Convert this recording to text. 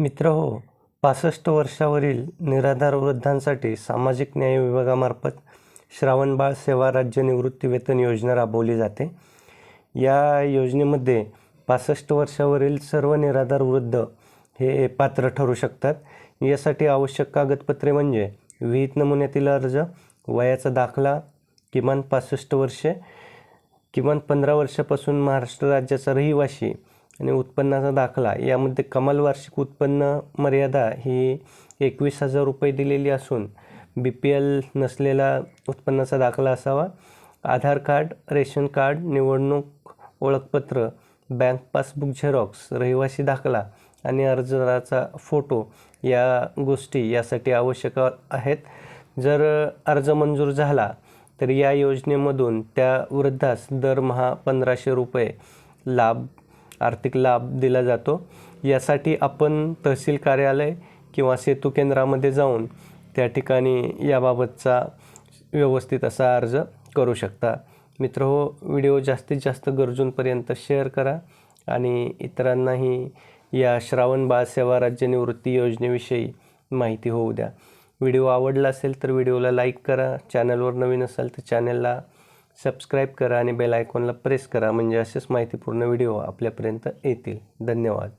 मित्र हो पासष्ट वर्षावरील निराधार वृद्धांसाठी सामाजिक न्याय विभागामार्फत श्रावणबाळ सेवा राज्य निवृत्तीवेतन योजना राबवली जाते. या योजनेमध्ये पासष्ट वर्षावरील सर्व निराधार वृद्ध हे पात्र ठरू शकतात. यासाठी आवश्यक कागदपत्रे म्हणजे विहित नमुन्यातील अर्ज वयाचा दाखला किमान पासष्ट वर्षे किमान पंधरा वर्षापासून महाराष्ट्र राज्याचा रहिवासी आणि उत्पन्नाचा दाखला. यामध्ये कमाल वार्षिक उत्पन्न मर्यादा ही एकवीस हजार रुपये दिलेली असून बी पी एल नसलेला उत्पन्नाचा दाखला असावा. आधार कार्ड रेशन कार्ड निवडणूक ओळखपत्र बँक पासबुक झेरॉक्स रहिवासी दाखला आणि अर्जदाराचा फोटो या गोष्टी यासाठी आवश्यक आहेत. जर अर्ज मंजूर झाला तर या योजनेमधून त्या वृद्धास दरमहा पंधराशे रुपये लाभ आर्थिक लाभ दिला जातो. यासाठी आपण तहसील कार्यालय किंवा सेतू केंद्रामध्ये जाऊन त्या ठिकाणी याबाबतचा व्यवस्थित असा अर्ज करू शकता. मित्र हो व्हिडिओ जास्तीत जास्त गरजूंपर्यंत शेअर करा आणि इतरांनाही या श्रावण बाळ सेवा राज्य निवृत्ती योजनेविषयी माहिती होऊ द्या. व्हिडिओ आवडला असेल तर व्हिडिओला लाईक करा. चॅनलवर नवीन असाल तर चॅनलला सबस्क्राईब करा आणि बेल आयकॉनला प्रेस करा म्हणजे असेच माहितीपूर्ण व्हिडिओ आपल्यापर्यंत येतील. धन्यवाद.